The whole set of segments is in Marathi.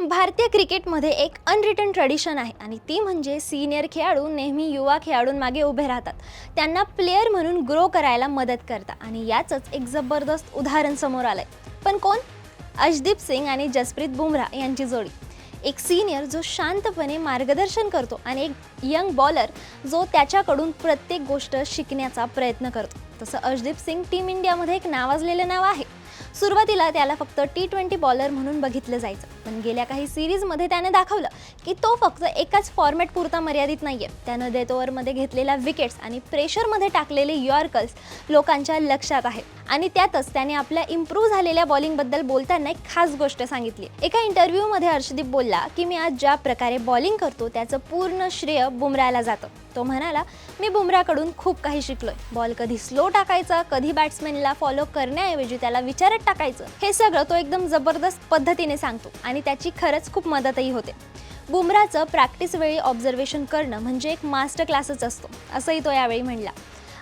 भारतीय क्रिकेटमध्ये एक अनरिटन ट्रेडिशन आहे आणि ती म्हणजे सिनियर खेळाडू नेहमी युवा खेळाडूंमागे उभे राहतात. त्यांना प्लेअर म्हणून ग्रो करायला मदत करतात आणि याचंच एक जबरदस्त उदाहरण समोर आलं आहे पण कोण? अजदीप सिंग आणि जसप्रीत बुमराह यांची जोडी. एक सिनियर जो शांतपणे मार्गदर्शन करतो आणि एक यंग बॉलर जो त्याच्याकडून प्रत्येक गोष्ट शिकण्याचा प्रयत्न करतो. तसं अजदीप सिंग टीम इंडियामध्ये एक नावाजलेलं नाव आहे. सुरुवातीला त्याला फक्त टी ट्वेंटी बॉलर म्हणून बघितलं जायचं. पण गेल्या काही सिरीजमध्ये त्याने दाखवलं की तो फक्त एकाच फॉर्मॅट पुरता मर्यादित नाही आहे त्यानं डेथ ओव्हरमध्ये घेतलेल्या विकेट्स आणि प्रेशरमध्ये टाकलेले यॉर्कर्स लोकांच्या लक्षात आहेत आणि त्यातच त्याने आपल्या इम्प्रूव्ह झालेल्या बॉलिंगबद्दल बोलताना एक खास गोष्ट सांगितली. एका इंटरव्ह्यूमध्ये हर्षदीप बोलला की मी आज ज्या प्रकारे बॉलिंग करतो त्याचं पूर्ण श्रेय बुमराला जातं. तो म्हणाला मी बुमराकडून खूप काही शिकलोय. बॉल कधी स्लो टाकायचा कधी बॅट्समॅनला फॉलो करण्याऐवजी त्याला विचारत टाकायचं हे सगळं तो एकदम जबरदस्त पद्धतीने सांगतो आणि त्याची खरंच खूप मदतही होते. बुमराचं प्रॅक्टिस वेळी ऑब्झर्वेशन करणं म्हणजे एक मास्टर क्लासच असतो असंही तो यावेळी म्हणला.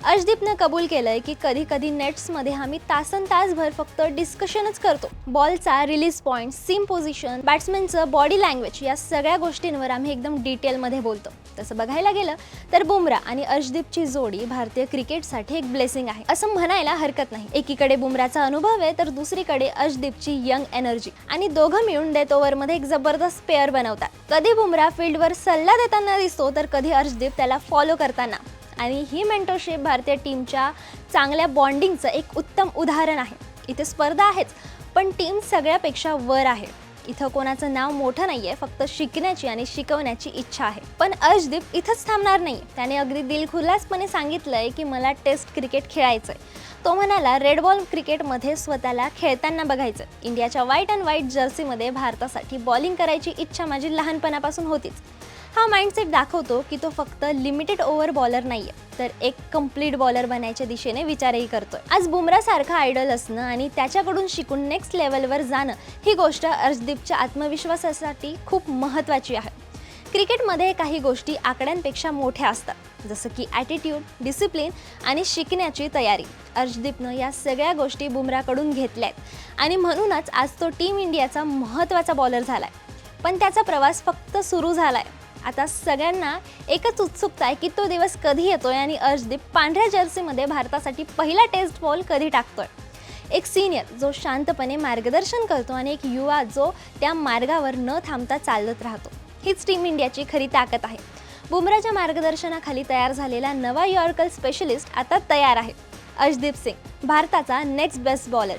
अर्शदीपनं कबूल केलंय की कधी कधी नेट्समध्ये आम्ही तासन तासभर फक्त डिस्कशनच करतो. बॉलचा रिलीज पॉईंट सीम पोझिशन बॅट्समॅनचं बॉडी लँग्वेज या सगळ्या गोष्टींवर आम्ही एकदम डिटेलमध्ये बोलतो. तसं बघायला गेलं तर बुमराह आणि अर्शदीपची जोडी भारतीय क्रिकेटसाठी एक ब्लेसिंग आहे. असं म्हणायला हरकत नाही. एकीकडे बुमराचा अनुभव आहे तर दुसरीकडे अर्शदीपची यंग एनर्जी आणि दोघं मिळून डेथ ओव्हरमध्ये एक जबरदस्त पेअर बनवतात. कधी बुमराह फील्डवर सल्ला देताना दिसतो तर कधी अर्शदीप त्याला फॉलो करताना. आणि ही मेंटरशिप भारतीय टीमच्या चांगल्या बॉन्डिंगचं एक उत्तम उदाहरण आहे. इथे स्पर्धा आहेच पण टीम सगळ्यापेक्षा वर आहे. इथं कोणाचं नाव मोठं नाही आहे फक्त शिकण्याची आणि शिकवण्याची इच्छा आहे. पण अर्शदीप इथंच थांबणार नाही त्याने अगदी दिलखुलासपणे सांगितलंय की मला टेस्ट क्रिकेट खेळायचं आहे तो म्हणाला रेड बॉल क्रिकेटमध्ये स्वतःला खेळताना बघायचं इंडियाच्या व्हाईट अँड व्हाईट जर्सीमध्ये भारतासाठी बॉलिंग करायची इच्छा माझी लहानपणापासून होतीच. हा माइंडसेट दाखवतो की तो फक्त लिमिटेड ओव्हर बॉलर नाहीये. तर एक कंप्लीट बॉलर बनायच्या दिशेने विचारही करतोय. आज बुमरासारखा आयडल असणं आणि त्याच्याकडून शिकून नेक्स्ट लेवलवर जाणं ही गोष्ट अर्शदीपच्या आत्मविश्वासासाठी खूप महत्त्वाची आहे. क्रिकेटमध्ये काही गोष्टी आकड्यांपेक्षा मोठ्या असतात. जसं की ॲटिट्यूड डिसिप्लिन आणि शिकण्याची तयारी. अर्शदीपनं या सगळ्या गोष्टी बुमराकडून घेतल्या आहेत आणि म्हणूनच आज तो टीम इंडियाचा महत्त्वाचा बॉलर झाला आहे पण त्याचा प्रवास फक्त सुरू झाला आहे आता सगळ्यांना एकच उत्सुकता आहे की तो दिवस कधी येतोय आणि अर्शदीप पांढऱ्या जर्सीमध्ये भारतासाठी पहिला टेस्ट बॉल कधी टाकतोय? एक सिनियर जो शांतपणे मार्गदर्शन करतो आणि एक युवा जो त्या मार्गावर न थांबता चालत राहतो. हीच टीम इंडियाची खरी ताकद आहे. बुमराच्या मार्गदर्शनाखाली तयार झालेला नवा यॉर्कल स्पेशलिस्ट आता तयार आहे. अर्शदीप सिंग भारताचा नेक्स्ट बेस्ट बॉलर